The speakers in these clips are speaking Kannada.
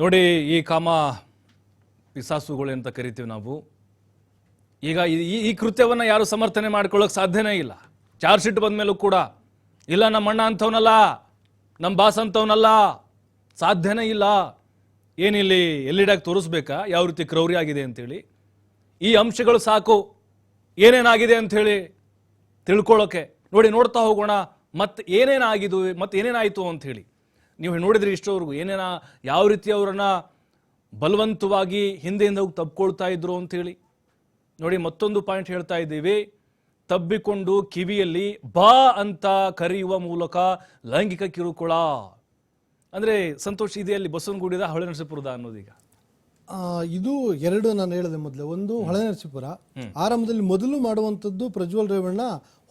ನೋಡಿ, ಈ ಕಾಮ ಪಿಸಾಸುಗಳು ಅಂತ ಕರಿತೀವಿ ನಾವು. ಈಗ ಈ- ಈ ಕೃತ್ಯವನ್ನು ಯಾರು ಸಮರ್ಥನೆ ಮಾಡ್ಕೊಳ್ಳೋಕೆ ಸಾಧ್ಯನೇ ಇಲ್ಲ. ಚಾರ್ಜ್ ಶೀಟ್ ಬಂದ ಮೇಲೂ ಕೂಡ, ಇಲ್ಲ ನಮ್ಮ ಅಣ್ಣ ಅಂಥವನಲ್ಲ, ನಮ್ಮ ಬಾಸ್ ಅಂಥವನಲ್ಲ, ಸಾಧ್ಯನೇ ಇಲ್ಲ. ಏನಿಲ್ಲಿ ಎಲ್ಲಿಡಾಗಿ ತೋರಿಸ್ಬೇಕಾ? ಯಾವ ರೀತಿ ಕ್ರೌರಿ ಆಗಿದೆ ಅಂತೇಳಿ. ಈ ಅಂಶಗಳು ಸಾಕು. ಏನೇನಾಗಿದೆ ಅಂಥೇಳಿ ತಿಳ್ಕೊಳ್ಳೋಕೆ. ನೋಡಿ, ನೋಡ್ತಾ ಹೋಗೋಣ ಮತ್ತೆ ಏನೇನಾಗಿದ್ವು ಮತ್ತೆ ಏನೇನಾಯಿತು ಅಂಥೇಳಿ ನೀವು ನೋಡಿದ್ರಿ ಇಷ್ಟೋವರೆಗೂ ಏನೇನ, ಯಾವ ರೀತಿ ಅವರನ್ನು ಬಲವಂತವಾಗಿ ಹಿಂದೆಯಿಂದ ಹೋಗಿ ತಬ್ಕೊಳ್ತಾ ಇದ್ರು ಅಂಥೇಳಿ ನೋಡಿ, ಮತ್ತೊಂದು ಪಾಯಿಂಟ್ ಹೇಳ್ತಾ ಇದ್ದೀವಿ. ತಬ್ಬಿಕೊಂಡು ಕಿವಿಯಲ್ಲಿ ಬಾ ಅಂತ ಕರೆಯುವ ಮೂಲಕ ಲೈಂಗಿಕ ಕಿರುಕುಳ. ಅಂದ್ರೆ ಸಂತೋಷ್, ಇದೆಯಲ್ಲಿ ಬಸವನಗುಡಿದ ಹೊಳೆ ನರಸೀಪುರದ ಅನ್ನೋದೀಗ. ಆ, ಇದು ಎರಡು ನಾನು ಹೇಳಿದೆ ಮೊದಲು. ಒಂದು ಹೊಳೆ ನರಸೀಪುರ ಆರಂಭದಲ್ಲಿ ಮೊದಲು ಮಾಡುವಂಥದ್ದು ಪ್ರಜ್ವಲ್ ರೇವಣ್ಣ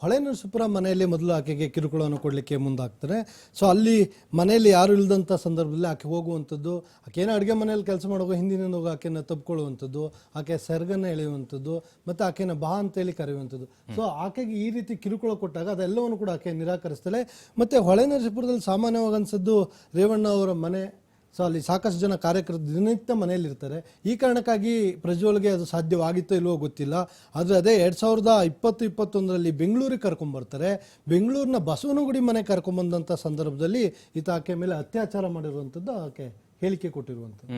ಹೊಳೆ ನರಸೀಪುರ ಮನೆಯಲ್ಲಿ ಮೊದಲು ಆಕೆಗೆ ಕಿರುಕುಳವನ್ನು ಕೊಡಲಿಕ್ಕೆ ಮುಂದಾಗ್ತಾರೆ. ಸೊ ಅಲ್ಲಿ ಮನೆಯಲ್ಲಿ ಯಾರು ಇಲ್ಲದಂಥ ಸಂದರ್ಭದಲ್ಲಿ ಆಕೆ ಹೋಗುವಂಥದ್ದು ಆಕೆನ ಅಡುಗೆ ಮನೆಯಲ್ಲಿ ಕೆಲಸ ಮಾಡುವಾಗ ಹಿಂದಿನ ಹೋಗಿ ಆಕೆನ ತಬ್ಕೊಳ್ಳುವಂಥದ್ದು ಆಕೆ ಸೆರಗನ್ನ ಎಳೆಯುವಂಥದ್ದು ಮತ್ತು ಆಕೆನ ಬಾ ಅಂತೇಳಿ ಕರೆಯುವಂಥದ್ದು. ಸೊ ಆಕೆಗೆ ಈ ರೀತಿ ಕಿರುಕುಳ ಕೊಟ್ಟಾಗ ಅದೆಲ್ಲವನ್ನು ಕೂಡ ಆಕೆ ನಿರಾಕರಿಸ್ತಾಳೆ. ಮತ್ತು ಹೊಳೆ ನರಸೀಪುರದಲ್ಲಿ ಸಾಮಾನ್ಯವಾಗಿ ಅನ್ಸದ್ದು ರೇವಣ್ಣ ಅವರ ಮನೆ ಸೊ ಅಲ್ಲಿ ಸಾಕಷ್ಟು ಜನ ಕಾರ್ಯಕರ್ತರು ದಿನನಿತ್ಯ ಮನೆಯಲ್ಲಿರ್ತಾರೆ. ಈ ಕಾರಣಕ್ಕಾಗಿ ಪ್ರಜ್ವಲ್ಗೆ ಅದು ಸಾಧ್ಯವಾಗಿತ್ತೋ ಇಲ್ಲವೋ ಗೊತ್ತಿಲ್ಲ. ಆದರೆ ಅದೇ ಎರಡು ಸಾವಿರದ ಇಪ್ಪತ್ತು, ಇಪ್ಪತ್ತೊಂದರಲ್ಲಿ ಬೆಂಗಳೂರಿಗೆ ಕರ್ಕೊಂಬರ್ತಾರೆ ಬೆಂಗಳೂರಿನ ಬಸವನಗುಡಿ ಮನೆ ಕರ್ಕೊಂಬಂದಂಥ ಸಂದರ್ಭದಲ್ಲಿ ಈತ ಆಕೆ ಮೇಲೆ ಅತ್ಯಾಚಾರ ಮಾಡಿರುವಂಥದ್ದು ಆಕೆ ಹೇಳಿಕೆ ಕೊಟ್ಟಿರುವಂಥದ್ದು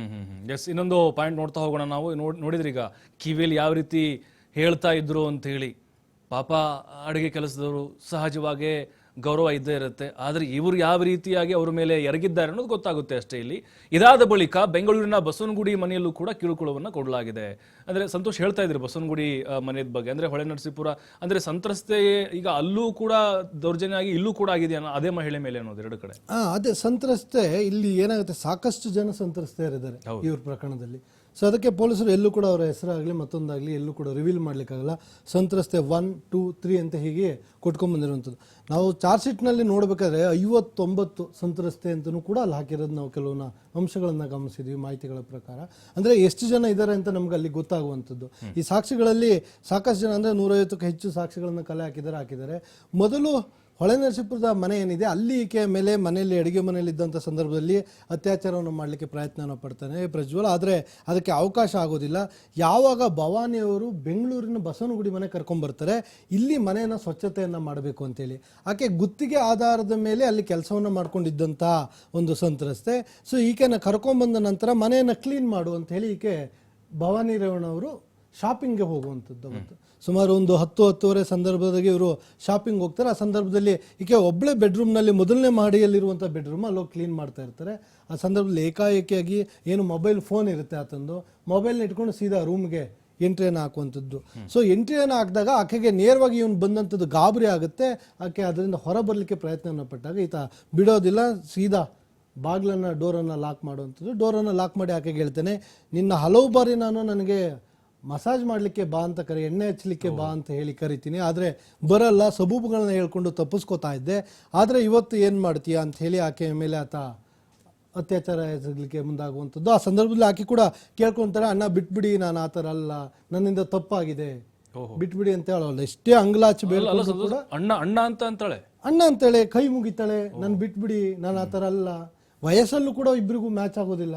ಎಸ್, ಇನ್ನೊಂದು ಪಾಯಿಂಟ್ ನೋಡ್ತಾ ಹೋಗೋಣ ನಾವು. ನೋಡಿ, ನೋಡಿದ್ರಿ ಈಗ ಕಿವಿಯಲ್ಲಿ ಯಾವ ರೀತಿ ಹೇಳ್ತಾ ಇದ್ರು ಅಂತ ಹೇಳಿ. ಪಾಪ ಅಡುಗೆ ಕೆಲಸದವರು ಸಹಜವಾಗಿ ಗೌರವ ಇದ್ದೇ ಇರುತ್ತೆ. ಆದರೆ ಇವರು ಯಾವ ರೀತಿಯಾಗಿ ಅವರ ಮೇಲೆ ಎರಗಿದ್ದಾರೆ ಅನ್ನೋದು ಗೊತ್ತಾಗುತ್ತೆ ಅಷ್ಟೇ ಇಲ್ಲಿ. ಇದಾದ ಬಳಿಕ ಬೆಂಗಳೂರಿನ ಬಸವನಗುಡಿ ಮನೆಯಲ್ಲೂ ಕೂಡ ಕಿರುಕುಳವನ್ನು ಕೊಡಲಾಗಿದೆ. ಅಂದ್ರೆ ಸಂತೋಷ್ ಹೇಳ್ತಾ ಇದ್ರು ಬಸವನಗುಡಿ ಮನೆಯದ ಮನೆಯ ಬಗ್ಗೆ. ಅಂದ್ರೆ ಹೊಳೆ ನರಸೀಪುರ ಅಂದ್ರೆ ಸಂತ್ರಸ್ತೆ ಈಗ ಅಲ್ಲೂ ಕೂಡ ದೌರ್ಜನ್ಯ ಆಗಿ ಇಲ್ಲೂ ಕೂಡ ಆಗಿದೆ ಅನ್ನೋ ಅದೇ ಮಹಿಳೆ ಮೇಲೆ ಅನ್ನೋದು ಎರಡು ಕಡೆ. ಅದೇ ಸಂತ್ರಸ್ತೆ ಇಲ್ಲಿ ಏನಾಗುತ್ತೆ? ಸಾಕಷ್ಟು ಜನ ಸಂತ್ರಸ್ತೆಯರಿದ್ದಾರೆ ಇವ್ರ ಪ್ರಕರಣದಲ್ಲಿ. ಸೊ ಅದಕ್ಕೆ ಪೊಲೀಸರು ಎಲ್ಲೂ ಕೂಡ ಅವರ ಹೆಸರಾಗಲಿ ಮತ್ತೊಂದಾಗಲಿ ಎಲ್ಲೂ ಕೂಡ ರಿವೀಲ್ ಮಾಡಲಿಕ್ಕಾಗಲ್ಲ. ಸಂತ್ರಸ್ತೆ ಒನ್ ಟೂ ತ್ರೀ ಅಂತ ಹೀಗೆ ಕೊಟ್ಕೊಂಡ್ ಬಂದಿರುವಂಥದ್ದು. ನಾವು ಚಾರ್ಜ್ ಶೀಟ್ನಲ್ಲಿ ನೋಡಬೇಕಾದ್ರೆ ಐವತ್ತೊಂಬತ್ತು ಸಂತ್ರಸ್ತೆ ಅಂತಲೂ ಕೂಡ ಅಲ್ಲಿ ಹಾಕಿರೋದು ನಾವು ಕೆಲವನ್ನ ಅಂಶಗಳನ್ನು ಗಮನಿಸಿದ್ವಿ, ಮಾಹಿತಿಗಳ ಪ್ರಕಾರ. ಅಂದರೆ ಎಷ್ಟು ಜನ ಇದ್ದಾರೆ ಅಂತ ನಮ್ಗೆ ಅಲ್ಲಿ ಗೊತ್ತಾಗುವಂಥದ್ದು. ಈ ಸಾಕ್ಷಿಗಳಲ್ಲಿ ಸಾಕಷ್ಟು ಜನ, ಅಂದರೆ ನೂರೈವತ್ತಕ್ಕೂ ಹೆಚ್ಚು ಸಾಕ್ಷಿಗಳನ್ನು ಕಲೆ ಹಾಕಿದ್ದಾರೆ ಹಾಕಿದ್ದಾರೆ. ಮೊದಲು ಹೊಳೆ ನರಸೀಪುರದ ಮನೆ ಏನಿದೆ, ಅಲ್ಲಿ ಈಕೆ ಮೇಲೆ ಮನೆಯಲ್ಲಿ, ಅಡುಗೆ ಮನೆಯಲ್ಲಿ ಇದ್ದಂಥ ಸಂದರ್ಭದಲ್ಲಿ ಅತ್ಯಾಚಾರವನ್ನು ಮಾಡಲಿಕ್ಕೆ ಪ್ರಯತ್ನವನ್ನು ಪಡ್ತಾನೆ ಪ್ರಜ್ವಲ್. ಆದರೆ ಅದಕ್ಕೆ ಅವಕಾಶ ಆಗೋದಿಲ್ಲ. ಯಾವಾಗ ಭವಾನಿಯವರು ಬೆಂಗಳೂರಿನ ಬಸವನಗುಡಿ ಮನೆ ಕರ್ಕೊಂಡ್ಬರ್ತಾರೆ ಇಲ್ಲಿ ಮನೆಯನ್ನು ಸ್ವಚ್ಛತೆಯನ್ನು ಮಾಡಬೇಕು ಅಂತೇಳಿ. ಆಕೆ ಗುತ್ತಿಗೆ ಆಧಾರದ ಮೇಲೆ ಅಲ್ಲಿ ಕೆಲಸವನ್ನು ಮಾಡ್ಕೊಂಡಿದ್ದಂಥ ಒಂದು ಸಂತ್ರಸ್ತೆ. ಸೊ ಈಕೆನ ಕರ್ಕೊಂಡ್ಬಂದ ನಂತರ ಮನೆಯನ್ನು ಕ್ಲೀನ್ ಮಾಡು ಅಂತ ಹೇಳಿ ಈಕೆ ಭವಾನಿ ರೇವಣ್ಣ ಅವರು ಶಾಪಿಂಗ್ಗೆ ಹೋಗುವಂಥದ್ದು ಅವತ್ತು. ಸುಮಾರು ಒಂದು ಹತ್ತು, ಹತ್ತುವರೆ ಸಂದರ್ಭದಾಗೆ ಇವರು ಶಾಪಿಂಗ್ ಹೋಗ್ತಾರೆ. ಆ ಸಂದರ್ಭದಲ್ಲಿ ಈಕೆ ಒಬ್ಬಳೇ ಬೆಡ್ರೂಮ್ನಲ್ಲಿ ಮೊದಲನೇ ಮಹಡಿಯಲ್ಲಿರುವಂಥ ಬೆಡ್ರೂಮ್ ಅಲ್ಲಿ ಹೋಗಿ ಕ್ಲೀನ್ ಮಾಡ್ತಾ ಇರ್ತಾರೆ. ಆ ಸಂದರ್ಭದಲ್ಲಿ ಏಕಾಏಕಿಯಾಗಿ ಏನು ಮೊಬೈಲ್ ಫೋನ್ ಇರುತ್ತೆ ಆತಂದು. ಮೊಬೈಲ್ನ ಇಟ್ಕೊಂಡು ಸೀದಾ ರೂಮ್ಗೆ ಎಂಟ್ರಿಯನ್ನು ಹಾಕುವಂಥದ್ದು. ಸೊ ಎಂಟ್ರಿಯನ್ನು ಹಾಕಿದಾಗ ಆಕೆಗೆ ನೇರವಾಗಿ ಇವನು ಬಂದಂಥದ್ದು ಗಾಬರಿ ಆಗುತ್ತೆ. ಆಕೆ ಅದರಿಂದ ಹೊರ ಬರಲಿಕ್ಕೆ ಪ್ರಯತ್ನವನ್ನು ಪಟ್ಟಾಗ ಈತ ಬಿಡೋದಿಲ್ಲ. ಸೀದಾ ಬಾಗಿಲನ್ನು, ಡೋರನ್ನು ಲಾಕ್ ಮಾಡುವಂಥದ್ದು. ಡೋರನ್ನು ಲಾಕ್ ಮಾಡಿ ಆಕೆಗೆ ಹೇಳ್ತೇನೆ, ನಿನ್ನ ಹಲವು ಬಾರಿ ನಾನು ನನಗೆ ಮಸಾಜ್ ಮಾಡಲಿಕ್ಕೆ ಬಾ ಅಂತ ಕರೆ ಎಣ್ಣೆ ಹಚ್ಚಲಿಕ್ಕೆ ಬಾ ಅಂತ ಹೇಳಿ ಕರಿತೀನಿ. ಆದರೆ ಬರಲ್ಲ ಸಬೂಬುಗಳನ್ನ ಹೇಳ್ಕೊಂಡು ತಪ್ಪಿಸ್ಕೋತಾ ಇದ್ದೆ. ಆದರೆ ಇವತ್ತು ಏನು ಮಾಡ್ತೀಯ ಅಂತ ಹೇಳಿ ಆಕೆಯ ಮೇಲೆ ಆತ ಅತ್ಯಾಚಾರ ಎಸಗಲಿಕ್ಕೆ ಮುಂದಾಗುವಂಥದ್ದು. ಆ ಸಂದರ್ಭದಲ್ಲಿ ಆಕೆ ಕೂಡ ಕೇಳ್ಕೊಂತಾರೆ ಅಣ್ಣ ಬಿಟ್ಬಿಡಿ ನಾನು ಆ ಥರ ಅಲ್ಲ. ನನ್ನಿಂದ ತಪ್ಪಾಗಿದೆ. ಬಿಟ್ಬಿಡಿ ಅಂತ ಹೇಳೋಲ್ಲ. ಎಷ್ಟೇ ಅಂಗ್ಲಾಚಿ ಅಣ್ಣ ಅಣ್ಣ ಅಂತ ಅಂತಾಳೆ? ಅಣ್ಣ ಅಂತೇಳೆ ಕೈ ಮುಗಿತಾಳೆ. ನಾನು ಬಿಟ್ಬಿಡಿ ನಾನು ಆ ಥರ ಅಲ್ಲ. ವಯಸ್ಸಲ್ಲೂ ಕೂಡ ಇಬ್ಬರಿಗೂ ಮ್ಯಾಚ್ ಆಗೋದಿಲ್ಲ.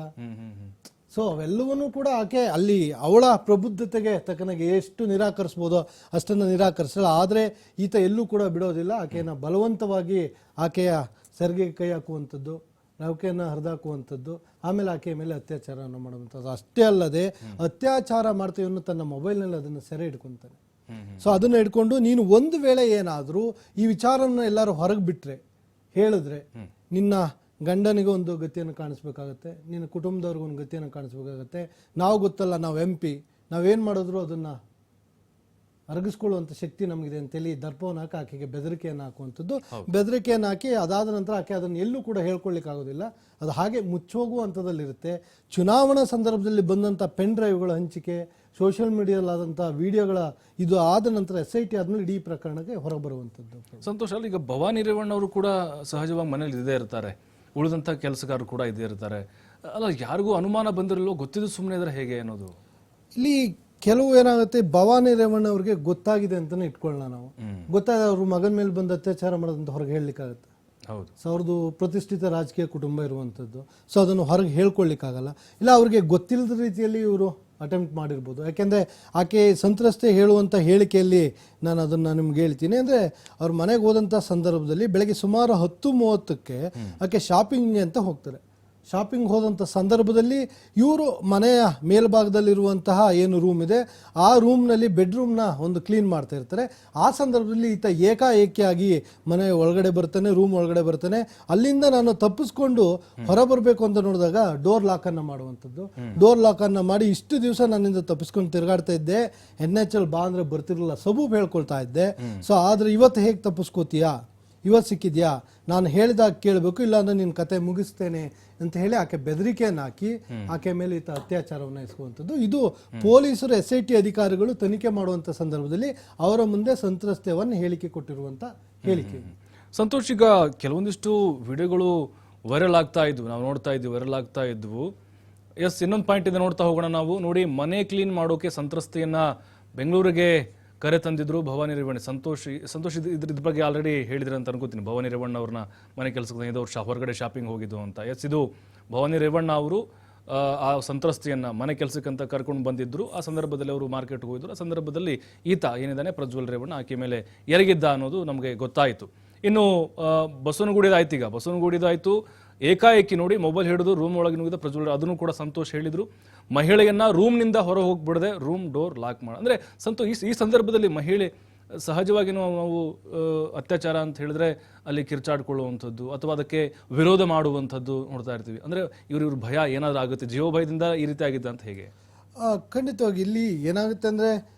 ಸೊ ಅವೆಲ್ಲವನ್ನೂ ಕೂಡ ಆಕೆ ಅಲ್ಲಿ ಅವಳ ಪ್ರಬುದ್ಧತೆಗೆ ತಕ್ಕನಾಗಿ ಎಷ್ಟು ನಿರಾಕರಿಸ್ಬೋದೋ ಅಷ್ಟನ್ನು ನಿರಾಕರಿಸಲ್ಲ ಆದರೆ ಈತ ಎಲ್ಲೂ ಕೂಡ ಬಿಡೋದಿಲ್ಲ. ಆಕೆಯನ್ನು ಬಲವಂತವಾಗಿ ಆಕೆಯ ಸರ್ಗೆ ಕೈ ಹಾಕುವಂಥದ್ದು, ನೌಕೆಯನ್ನು ಹರಿದಾಕುವಂಥದ್ದು, ಆಮೇಲೆ ಆಕೆಯ ಮೇಲೆ ಅತ್ಯಾಚಾರವನ್ನು ಮಾಡುವಂಥದ್ದು. ಅಷ್ಟೇ ಅಲ್ಲದೆ ಅತ್ಯಾಚಾರ ಮಾಡ್ತೀವನ್ನು ತನ್ನ ಮೊಬೈಲ್ನಲ್ಲಿ ಅದನ್ನು ಸೆರೆ ಹಿಡ್ಕೊತಾನೆ. ಸೊ ಅದನ್ನು ಹಿಡ್ಕೊಂಡು ನೀನು ಒಂದು ವೇಳೆ ಏನಾದರೂ ಈ ವಿಚಾರನ ಎಲ್ಲರೂ ಹೊರಗೆ ಬಿಟ್ಟರೆ ಹೇಳಿದ್ರೆ ನಿನ್ನ ಗಂಡನಿಗೆ ಒಂದು ಗತಿಯನ್ನು ಕಾಣಿಸ್ಬೇಕಾಗತ್ತೆ ನಿನ್ನ ಕುಟುಂಬದವ್ರಿಗೂ ಒಂದು ಗತಿಯನ್ನು ಕಾಣಿಸ್ಬೇಕಾಗತ್ತೆ. ನಾವು ಗೊತ್ತಲ್ಲ ನಾವು ಎಂ ಪಿ ನಾವೇನು ಮಾಡಿದ್ರು ಅದನ್ನು ಅರಗಿಸ್ಕೊಳ್ಳುವಂಥ ಶಕ್ತಿ ನಮಗಿದೆ ಅಂತೇಳಿ ದರ್ಪವನ್ನು ಹಾಕಿ ಆಕೆಗೆ ಬೆದರಿಕೆಯನ್ನು ಹಾಕುವಂಥದ್ದು. ಬೆದರಿಕೆಯನ್ನು ಹಾಕಿ ಅದಾದ ನಂತರ ಆಕೆ ಅದನ್ನು ಎಲ್ಲೂ ಕೂಡ ಹೇಳ್ಕೊಳ್ಳಿಕ್ಕಾಗೋದಿಲ್ಲ. ಅದು ಹಾಗೆ ಮುಚ್ಚೋಗುವ ಹಂತದಲ್ಲಿರುತ್ತೆ ಚುನಾವಣಾ ಸಂದರ್ಭದಲ್ಲಿ ಬಂದಂಥ ಪೆನ್ ಡ್ರೈವ್ಗಳ ಹಂಚಿಕೆ ಸೋಷಿಯಲ್ ಮೀಡಿಯಾಲಾದಂಥ ವಿಡಿಯೋಗಳ ಇದು ಆದ ನಂತರ ಎಸ್ ಐ ಟಿ ಆದಮೇಲೆ ಇಡೀ ಪ್ರಕರಣಕ್ಕೆ ಹೊರಬರುವಂಥದ್ದು ಸಂತೋಷ್ ಅಲ್ಲಿ ಈಗ ಭವಾನಿ ರೇವಣ್ಣವರು ಕೂಡ ಸಹಜವಾಗಿ ಮನೇಲಿ ಇದ್ದೇ ಇರ್ತಾರೆ. ಉಳಿದಂಥ ಕೆಲಸಗಾರರು ಕೂಡ ಇದ್ದೇ ಇರ್ತಾರೆ. ಅಲ್ಲ ಯಾರಿಗೂ ಅನುಮಾನ ಬಂದಿರಲ್ಲೋ ಗೊತ್ತಿದ್ದು ಸುಮ್ಮನೆ ಇದ್ರೆ ಹೇಗೆ ಅನ್ನೋದು? ಇಲ್ಲಿ ಕೆಲವು ಏನಾಗುತ್ತೆ ಭವಾನಿ ರೇವಣ್ಣ ಅವ್ರಿಗೆ ಗೊತ್ತಾಗಿದೆ ಅಂತಾನೆ ಇಟ್ಕೊಳ್ಳೋಣ ನಾವು. ಗೊತ್ತಾಗ ಅವ್ರ ಮಗನ ಮೇಲೆ ಬಂದು ಅತ್ಯಾಚಾರ ಮಾಡೋದಂತ ಹೊರಗೆ ಹೇಳಲಿಕ್ಕಾಗತ್ತೆ. ಹೌದು. ಸೊ ಅವ್ರದ್ದು ಪ್ರತಿಷ್ಠಿತ ರಾಜಕೀಯ ಕುಟುಂಬ ಇರುವಂಥದ್ದು. ಸೊ ಅದನ್ನು ಹೊರಗೆ ಹೇಳ್ಕೊಳ್ಲಿಕ್ಕಾಗಲ್ಲ. ಇಲ್ಲ ಅವ್ರಿಗೆ ಗೊತ್ತಿಲ್ಲದ ರೀತಿಯಲ್ಲಿ ಇವರು ಅಟೆಂಪ್ಟ್ ಮಾಡಿರ್ಬೋದು. ಯಾಕೆಂದರೆ ಆಕೆ ಸಂತ್ರಸ್ತೆ ಹೇಳುವಂಥ ಹೇಳಿಕೆಯಲ್ಲಿ ನಾನು ಅದನ್ನು ನಿಮ್ಗೆ ಹೇಳ್ತೀನಿ. ಅಂದರೆ ಅವ್ರ ಮನೆಗೆ ಹೋದಂಥ ಸಂದರ್ಭದಲ್ಲಿ ಬೆಳಗ್ಗೆ ಸುಮಾರು ಹತ್ತು ಮೂವತ್ತಕ್ಕೆ ಆಕೆ ಶಾಪಿಂಗ್ ಅಂತ ಹೋಗ್ತಾರೆ. ಶಾಪಿಂಗ್ ಹೋದಂಥ ಸಂದರ್ಭದಲ್ಲಿ ಇವರು ಮನೆಯ ಮೇಲ್ಭಾಗದಲ್ಲಿರುವಂತಹ ಏನು ರೂಮ್ ಇದೆ, ಆ ರೂಮ್ನಲ್ಲಿ ಬೆಡ್ರೂಮ್ನ ಒಂದು ಕ್ಲೀನ್ ಮಾಡ್ತಾ ಇರ್ತಾರೆ. ಆ ಸಂದರ್ಭದಲ್ಲಿ ಈತ ಏಕಾಏಕಿಯಾಗಿ ಮನೆ ಒಳಗಡೆ ಬರ್ತಾನೆ ರೂಮ್ ಒಳಗಡೆ ಬರ್ತಾನೆ. ಅಲ್ಲಿಂದ ನಾನು ತಪ್ಪಿಸ್ಕೊಂಡು ಹೊರಬರಬೇಕು ಅಂತ ನೋಡಿದಾಗ ಡೋರ್ ಲಾಕನ್ನು ಮಾಡುವಂಥದ್ದು. ಡೋರ್ ಲಾಕನ್ನು ಮಾಡಿ ಇಷ್ಟು ದಿವಸ ನನ್ನಿಂದ ತಪ್ಪಿಸ್ಕೊಂಡು ತಿರುಗಾಡ್ತಾ ಇದ್ದೆ. ಎನ್ ಎಚ್ ಎಲ್ ಬಾ ಅಂದರೆ ಬರ್ತಿರಲಿಲ್ಲ, ಸಬೂಬ್ ಹೇಳ್ಕೊಳ್ತಾ ಇದ್ದೆ. ಸೊ ಆದರೆ ಇವತ್ತು ಹೇಗೆ ತಪ್ಪಿಸ್ಕೋತೀಯಾ? ಇವತ್ತು ಸಿಕ್ಕಿದ್ಯಾ? ನಾನು ಹೇಳಿದಾಗ ಕೇಳಬೇಕು ಇಲ್ಲಾಂದ್ರೆ ನಿನ್ನ ಕತೆ ಮುಗಿಸ್ತೇನೆ ಅಂತ ಹೇಳಿ ಆಕೆ ಬೆದರಿಕೆಯನ್ನು ಹಾಕಿ ಆಕೆ ಮೇಲೆ ಈತ ಅತ್ಯಾಚಾರವನ್ನು ಇಸ್ಕುವಂಥದ್ದು ಇದು ಪೊಲೀಸರು ಎಸ್ ಐ ಟಿ ಅಧಿಕಾರಿಗಳು ತನಿಖೆ ಮಾಡುವಂಥ ಸಂದರ್ಭದಲ್ಲಿ ಅವರ ಮುಂದೆ ಸಂತ್ರಸ್ತೆಯನ್ನು ಹೇಳಿಕೆ ಕೊಟ್ಟಿರುವಂಥ ಹೇಳಿಕೆ. ಸಂತೋಷ್ ಈಗ ಕೆಲವೊಂದಿಷ್ಟು ವಿಡಿಯೋಗಳು ವೈರಲ್ ಆಗ್ತಾ ಇದ್ವು. ನಾವು ನೋಡ್ತಾ ಇದ್ವಿ ವೈರಲ್ ಆಗ್ತಾ ಇದ್ವು. ಎಸ್ ಇನ್ನೊಂದು ಪಾಯಿಂಟ್ ಇದೆ ನೋಡ್ತಾ ಹೋಗೋಣ ನಾವು. ನೋಡಿ ಮನೆ ಕ್ಲೀನ್ ಮಾಡೋಕೆ ಸಂತ್ರಸ್ತೆಯನ್ನ ಬೆಂಗಳೂರಿಗೆ ಕರೆ ತಂದಿದ್ರು ಭವಾನಿ ರೇವಣ್ಣ. ಸಂತೋಷ್ ಸಂತೋಷ್ ಇದ್- ಇದ್ರ ಇದ್ರ ಬಗ್ಗೆ ಆಲ್ರೆಡಿ ಹೇಳಿದ್ರೆ ಅಂತ ಅನ್ಕೋತೀನಿ. ಭವಾನಿ ರೇವಣ್ಣ ಅವ್ರನ್ನ ಮನೆ ಕೆಲಸಕ್ಕೆ ಐದು ವರ್ಷ ಹೊರಗಡೆ ಶಾಪಿಂಗ್ ಹೋಗಿದ್ದು ಅಂತ. ಎಸ್ ಇದು ಭವಾನಿ ರೇವಣ್ಣ ಅವರು ಆ, ಸಂತ್ರಸ್ತೆಯನ್ನು ಮನೆ ಕೆಲಸಕ್ಕಂತ ಕರ್ಕೊಂಡು ಬಂದಿದ್ದರು ಆ ಸಂದರ್ಭದಲ್ಲಿ ಅವರು ಮಾರ್ಕೆಟ್ಗೆ ಹೋಗಿದ್ರು. ಆ ಸಂದರ್ಭದಲ್ಲಿ ಈತ ಏನಿದ್ದಾನೆ ಪ್ರಜ್ವಲ್ ರೇವಣ್ಣ ಆಕೆ ಮೇಲೆ ಎರಗಿದ್ದ ಅನ್ನೋದು ನಮಗೆ ಗೊತ್ತಾಯಿತು. ಇನ್ನು ಬಸವನಗುಡಿದಾಯ್ತು ಈಗ. ಬಸವನಗುಡಿದು ಆಯ್ತು. ಏಕಾಏಕಿ ನೋಡಿ ಮೊಬೈಲ್ ಹಿಡಿದು ರೂಮ್ ಒಳಗೆ ನುಗ್ಗಿದ ಪ್ರಜ್ವಲ್ ಅದನ್ನು ಕೂಡ ಸಂತೋಷ್ ಹೇಳಿದರು. ಮಹಿಳೆಯನ್ನ ರೂಮ್ನಿಂದ ಹೊರ ಹೋಗ್ಬಿಡದೆ ರೂಮ್ ಡೋರ್ ಲಾಕ್ ಮಾಡ ಅಂದ್ರೆ ಸಂತೋಷ್, ಈ- ಸಂದರ್ಭದಲ್ಲಿ ಮಹಿಳೆ ಸಹಜವಾಗಿ ನಾವು ಅತ್ಯಾಚಾರ ಅಂತ ಹೇಳಿದ್ರೆ ಅಲ್ಲಿ ಕಿರ್ಚಾಡ್ಕೊಳ್ಳುವಂಥದ್ದು ಅಥವಾ ಅದಕ್ಕೆ ವಿರೋಧ ಮಾಡುವಂಥದ್ದು ನೋಡ್ತಾ ಇರ್ತೀವಿ. ಅಂದ್ರೆ ಇವ್ರ ಇವ್ರ ಭಯ ಏನಾದರೂ ಆಗುತ್ತೆ? ಜೀವ ಭಯದಿಂದ ಈ ರೀತಿ ಆಗಿದ್ದ ಅಂತ ಹೇಗೆ? ಖಂಡಿತವಾಗಿ ಇಲ್ಲಿ ಏನಾಗುತ್ತೆ ಅಂದರೆ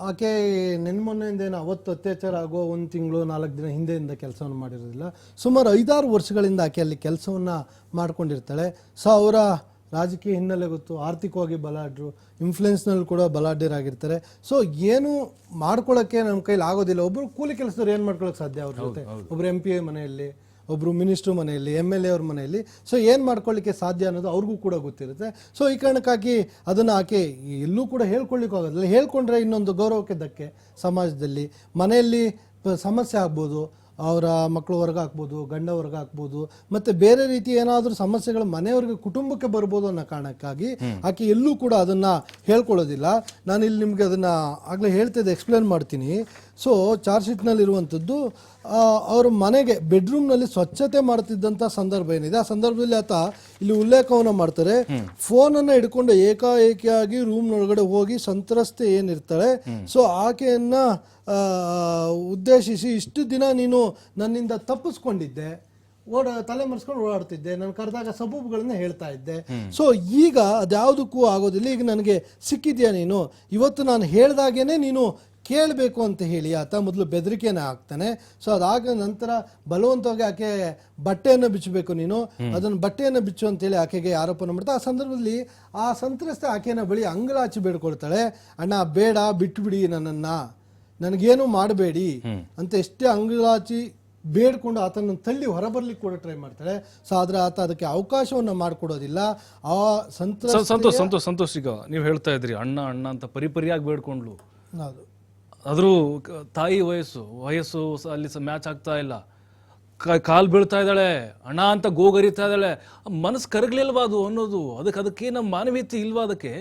ಆಕೆ ನೆನ್ಮೊನ್ನೆಯಿಂದ ಏನು ಅವತ್ತು ಅತ್ಯಾಚಾರ ಆಗೋ ಒಂದು ತಿಂಗಳು ನಾಲ್ಕು ದಿನ ಹಿಂದೆಯಿಂದ ಕೆಲಸವನ್ನು ಮಾಡಿರೋದಿಲ್ಲ. ಸುಮಾರು ಐದಾರು ವರ್ಷಗಳಿಂದ ಆಕೆ ಅಲ್ಲಿ ಕೆಲಸವನ್ನು ಮಾಡ್ಕೊಂಡಿರ್ತಾಳೆ. ಸೊ ಅವರ ರಾಜಕೀಯ ಹಿನ್ನೆಲೆ ಗೊತ್ತು ಆರ್ಥಿಕವಾಗಿ ಬಲಾಢ್ರು ಇನ್ಫ್ಲುಯೆನ್ಸ್ನಲ್ಲಿ ಕೂಡ ಬಲಾಢ್ಯರಾಗಿರ್ತಾರೆ. ಸೊ ಏನು ಮಾಡ್ಕೊಳ್ಳೋಕ್ಕೆ ನಮ್ಮ ಕೈಲಿ ಆಗೋದಿಲ್ಲ. ಒಬ್ಬರು ಕೂಲಿ ಕೆಲಸದವ್ರು ಏನು ಮಾಡ್ಕೊಳ್ಳೋಕೆ ಸಾಧ್ಯ ಅವ್ರ ಜೊತೆ? ಒಬ್ಬರು ಎಂ ಪಿ ಎ ಮನೆಯಲ್ಲಿ ಒಬ್ಬರು ಮಿನಿಸ್ಟ್ರು ಮನೆಯಲ್ಲಿ ಎಂ ಎಲ್ ಎ ಅವ್ರ ಮನೆಯಲ್ಲಿ. ಸೊ ಏನು ಮಾಡ್ಕೊಳ್ಳಿಕ್ಕೆ ಸಾಧ್ಯ ಅನ್ನೋದು ಅವ್ರಿಗೂ ಕೂಡ ಗೊತ್ತಿರುತ್ತೆ. ಸೊ ಈ ಕಾರಣಕ್ಕಾಗಿ ಅದನ್ನು ಆಕೆ ಎಲ್ಲೂ ಕೂಡ ಹೇಳ್ಕೊಳ್ಳಿಕ್ಕೆ ಆಗೋದಿಲ್ಲ. ಹೇಳ್ಕೊಂಡ್ರೆ ಇನ್ನೊಂದು ಗೌರವಕ್ಕೆ ಧಕ್ಕೆ ಸಮಾಜದಲ್ಲಿ. ಮನೆಯಲ್ಲಿ ಸಮಸ್ಯೆ ಆಗ್ಬೋದು ಅವರ ಮಕ್ಕಳು ವರ್ಗ ಹಾಕ್ಬೋದು ಗಂಡ ವರ್ಗ ಹಾಕ್ಬೋದು ಮತ್ತು ಬೇರೆ ರೀತಿ ಏನಾದರೂ ಸಮಸ್ಯೆಗಳು ಮನೆಯವ್ರಿಗೆ ಕುಟುಂಬಕ್ಕೆ ಬರ್ಬೋದು ಅನ್ನೋ ಕಾರಣಕ್ಕಾಗಿ ಆಕೆ ಎಲ್ಲೂ ಕೂಡ ಅದನ್ನು ಹೇಳ್ಕೊಳ್ಳೋದಿಲ್ಲ. ನಾನು ಇಲ್ಲಿ ನಿಮಗೆ ಅದನ್ನು ಆಗಲೇ ಹೇಳ್ತಿದ್ದೆ ಎಕ್ಸ್ಪ್ಲೇನ್ ಮಾಡ್ತೀನಿ. ಸೊ ಚಾರ್ಜ್ ಶೀಟ್ನಲ್ಲಿರುವಂಥದ್ದು ಅವ್ರ ಮನೆಗೆ ಬೆಡ್ರೂಮ್ನಲ್ಲಿ ಸ್ವಚ್ಛತೆ ಮಾಡ್ತಿದ್ದಂಥ ಸಂದರ್ಭ ಏನಿದೆ. ಆ ಸಂದರ್ಭದಲ್ಲಿ ಆತ ಇಲ್ಲಿ ಉಲ್ಲೇಖವನ್ನು ಮಾಡ್ತಾರೆ. ಫೋನನ್ನು ಹಿಡ್ಕೊಂಡು ಏಕಾಏಕಿಯಾಗಿ ರೂಮ್ನೊಳಗಡೆ ಹೋಗಿ ಸಂತ್ರಸ್ತೆ ಏನಿರ್ತಾಳೆ. ಸೊ ಆಕೆಯನ್ನ ಉದ್ದೇಶಿಸಿ ಇಷ್ಟು ದಿನ ನೀನು ನನ್ನಿಂದ ತಪ್ಪಿಸ್ಕೊಂಡಿದ್ದೆ. ಓಡ ತಲೆ ಮರೆಸ್ಕೊಂಡು ಓಡಾಡ್ತಿದ್ದೆ. ನಾನು ಕರೆದಾಗ ಸಬೂಬುಗಳನ್ನ ಹೇಳ್ತಾ ಇದ್ದೆ. ಸೊ ಈಗ ಅದ್ಯಾವುದಕ್ಕೂ ಆಗೋದಿಲ್ಲ. ಈಗ ನನಗೆ ಸಿಕ್ಕಿದ್ಯಾ ನೀನು? ಇವತ್ತು ನಾನು ಹೇಳ್ದಾಗೇನೆ ನೀನು ಕೇಳಬೇಕು ಅಂತ ಹೇಳಿ ಆತ ಮೊದಲು ಬೆದರಿಕೆನ ಹಾಕ್ತಾನೆ. ಸೊ ಅದಾದ ನಂತರ ಬಲವಂತವಾಗಿ ಆಕೆ ಬಟ್ಟೆಯನ್ನು ಬಿಚ್ಚಬೇಕು ನೀನು. ಅದನ್ನು ಬಟ್ಟೆಯನ್ನು ಬಿಚ್ಚು ಅಂತೇಳಿ ಆಕೆಗೆ ಆರೋಪನ ಮಾಡ್ತಾ ಆ ಸಂದರ್ಭದಲ್ಲಿ ಆ ಸಂತ್ರಸ್ತ ಆಕೆನ ಬಳಿ ಅಂಗಲಾಚಿ ಬೇಡ್ಕೊಳ್ತಾಳೆ. ಅಣ್ಣ ಬೇಡ ಬಿಟ್ಬಿಡಿ ನನ್ನನ್ನ. ನನಗೇನು ಮಾಡಬೇಡಿ. ಅಂತ ಎಷ್ಟೇ ಅಂಗಲಾಚಿ ಬೇಡ್ಕೊಂಡು ಆತನ ತಳ್ಳಿ ಹೊರಬರ್ಲಿಕ್ಕೆ ಕೂಡ ಟ್ರೈ ಮಾಡ್ತಾಳೆ. ಸೊ ಆದ್ರೆ ಆತ ಅದಕ್ಕೆ ಅವಕಾಶವನ್ನ ಮಾಡಿಕೊಡೋದಿಲ್ಲ. ಆ ಸಂತೋಷ್ ಸಂತೋಷ್ ಸಂತೋಷ್ ಈಗ ನೀವು ಹೇಳ್ತಾ ಇದ್ರಿ ಅಣ್ಣ ಅಣ್ಣ ಅಂತ ಪರಿಪರಿಯಾಗಿ ಬೇಡ್ಕೊಂಡ್ಲು. ಹೌದು. ಆದ್ರೂ ತಾಯಿ ವಯಸ್ಸು ವಯಸ್ಸು ಅಲ್ಲಿ ಮ್ಯಾಚ್ ಆಗ್ತಾ ಇಲ್ಲ. ಕಾಲು ಬೀಳ್ತಾ ಇದ್ದಾಳೆ, ಅಣ್ಣ ಅಂತ ಗೋಗರಿತಾ ಇದ್ದಾಳೆ, ಮನಸ್ಸು ಕರಗ್ಲಿಲ್ವಾ ಅದು ಅನ್ನೋದು? ಅದಕ್ಕೆ ಅದಕ್ಕೆ ನಮ್ಮ ಮಾನವೀಯತೆ ಇಲ್ವಾ ಅದಕ್ಕೆ?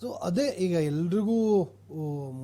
ಸೊ ಅದೇ ಈಗ ಎಲ್ರಿಗೂ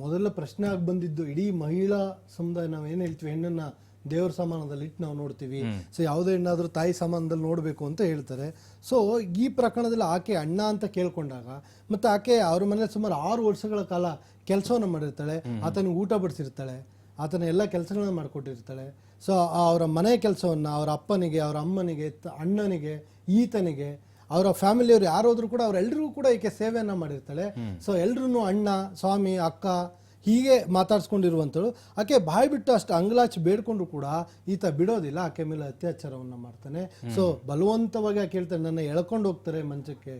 ಮೊದಲ ಪ್ರಶ್ನೆ ಆಗಿ ಬಂದಿದ್ದು, ಇಡೀ ಮಹಿಳಾ ಸಮುದಾಯ ನಾವು ಏನು ಹೇಳ್ತೀವಿ, ಹೆಣ್ಣನ್ನ ದೇವ್ರ ಸಮಾನದಲ್ಲಿ ಇಟ್ಟು ನಾವು ನೋಡ್ತೀವಿ. ಸೊ ಯಾವುದೇ ಹೆಣ್ಣಾದ್ರೂ ತಾಯಿ ಸಮಾನದಲ್ಲಿ ನೋಡಬೇಕು ಅಂತ ಹೇಳ್ತಾರೆ. ಸೊ ಈ ಪ್ರಕರಣದಲ್ಲಿ ಆಕೆ ಅಣ್ಣ ಅಂತ ಕೇಳ್ಕೊಂಡಾಗ ಮತ್ತೆ ಆಕೆ ಅವ್ರ ಮನೇಲಿ ಸುಮಾರು ಆರು ವರ್ಷಗಳ ಕಾಲ ಕೆಲಸವನ್ನು ಮಾಡಿರ್ತಾಳೆ. ಆತನಿಗೆ ಊಟ ಬಡಿಸಿರ್ತಾಳೆ. ಆತನ ಎಲ್ಲ ಕೆಲಸಗಳನ್ನ ಮಾಡಿಕೊಟ್ಟಿರ್ತಾಳೆ. ಸೊ ಅವರ ಮನೆ ಕೆಲಸವನ್ನು ಅವರ ಅಪ್ಪನಿಗೆ ಅವರ ಅಮ್ಮನಿಗೆ ಅಣ್ಣನಿಗೆ ಈತನಿಗೆ ಅವರ ಫ್ಯಾಮಿಲಿಯವರು ಯಾರಾದ್ರೂ ಕೂಡ ಅವರೆಲ್ಲರಿಗೂ ಕೂಡ ಈಕೆ ಸೇವೆಯನ್ನ ಮಾಡಿರ್ತಾಳೆ. ಸೊ ಎಲ್ಲರೂ ಅಣ್ಣ ಸ್ವಾಮಿ ಅಕ್ಕ ಹೀಗೆ ಮಾತಾಡ್ಸ್ಕೊಂಡಿರುವಂಥಳು ಆಕೆ ಬಾಯಿ ಬಿಟ್ಟು ಅಷ್ಟು ಅಂಗ್ಲಾಚ್ ಬೇಡ್ಕೊಂಡ್ರು ಕೂಡ ಈತ ಬಿಡೋದಿಲ್ಲ ಆಕೆ ಮೇಲೆ ಅತ್ಯಾಚಾರವನ್ನು ಮಾಡ್ತಾನೆ. ಸೊ ಬಲವಂತವಾಗಿ ಆಕೆ ಹೇಳ್ತಾರೆ ನನ್ನ ಎಳ್ಕೊಂಡು ಹೋಗ್ತಾರೆ ಮಂಚಕ್ಕೆ.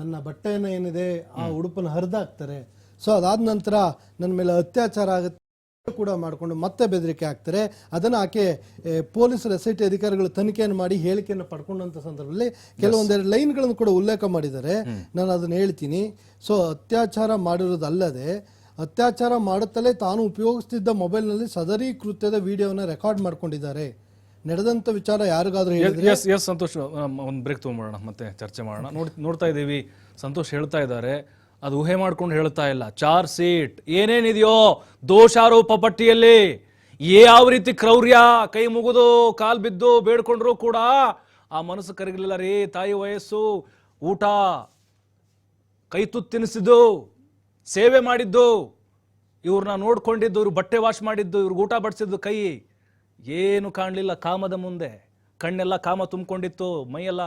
ನನ್ನ ಬಟ್ಟೆಯನ್ನು ಏನಿದೆ ಆ ಉಡುಪನ್ನು ಹರಿದಾಕ್ತಾರೆ. ಸೊ ಅದಾದ ನಂತರ ನನ್ನ ಮೇಲೆ ಅತ್ಯಾಚಾರ ಆಗುತ್ತೆ ಕೂಡ ಮಾಡಿಕೊಂಡು ಮತ್ತೆ ಬೆದರಿಕೆ ಹಾಕ್ತಾರೆ. ಅದನ್ನು ಆಕೆ ಪೊಲೀಸ್ ಪೊಲೀಸರು ಎಸ್ ಐ ಟಿ ಅಧಿಕಾರಿಗಳು ತನಿಖೆಯನ್ನು ಮಾಡಿ ಹೇಳಿಕೆಯನ್ನು ಪಡ್ಕೊಂಡಂಥ ಸಂದರ್ಭದಲ್ಲಿ ಕೆಲವೊಂದೆರಡು ಲೈನ್ಗಳನ್ನು ಕೂಡ ಉಲ್ಲೇಖ ಮಾಡಿದ್ದಾರೆ. ನಾನು ಅದನ್ನು ಹೇಳ್ತೀನಿ. ಸೊ ಅತ್ಯಾಚಾರ ಮಾಡಿರೋದಲ್ಲದೆ ಅತ್ಯಾಚಾರ ಮಾಡುತ್ತಲೇ ತಾನು ಉಪಯೋಗಿಸ್ತಿದ್ದ ಮೊಬೈಲ್ನಲ್ಲಿ ಸದರಿ ಕೃತ್ಯದ ವಿಡಿಯೋನ ರೆಕಾರ್ಡ್ ಮಾಡ್ಕೊಂಡಿದ್ದಾರೆ. ನಡೆದಂತ ವಿಚಾರ ಯಾರಿಗಾದರೂ ಹೇಳಿದ್ರೆ? ಎಸ್ ಎಸ್ ಸಂತೋಷ್ ಒಂದು ಬ್ರೇಕ್ ತೊಗೊಂಬೋಣ ಮತ್ತೆ ಚರ್ಚೆ ಮಾಡೋಣ. ನೋಡಿ ನೋಡ್ತಾ ಇದ್ದೀವಿ ಸಂತೋಷ್ ಹೇಳ್ತಾ ಇದ್ದಾರೆ. ಅದು ಊಹೆ ಮಾಡ್ಕೊಂಡು ಹೇಳ್ತಾ ಇಲ್ಲ. ಚಾರ್ ಸೀಟ್. ಏನೇನಿದೆಯೋ ದೋಷಾರೋಪ ಪಟ್ಟಿಯಲ್ಲಿ. ಯಾವ ರೀತಿ ಕ್ರೌರ್ಯ? ಕೈ ಮುಗಿದು ಕಾಲು ಬಿದ್ದು ಬೇಡ್ಕೊಂಡ್ರು ಕೂಡ ಆ ಮನಸ್ಸು ಕರಗಲಿಲ್ಲ ರೀ ತಾಯಿ ವಯಸ್ಸು. ಊಟ ಕೈ ತುತ್ತು ತಿನ್ನಿಸಿದ್ದು ಸೇವೆ ಮಾಡಿದ್ದು, ಇವ್ರನ್ನ ನೋಡ್ಕೊಂಡಿದ್ದು, ಇವ್ರು ಬಟ್ಟೆ ವಾಶ್ ಮಾಡಿದ್ದು, ಇವ್ರಿಗೆ ಊಟ ಬಡಿಸಿದ್ದು ಕೈ ಏನು ಕಾಣಲಿಲ್ಲ, ಕಾಮದ ಮುಂದೆ. ಕಣ್ಣೆಲ್ಲ ಕಾಮ ತುಂಬಿಕೊಂಡಿತ್ತು, ಮೈಯೆಲ್ಲ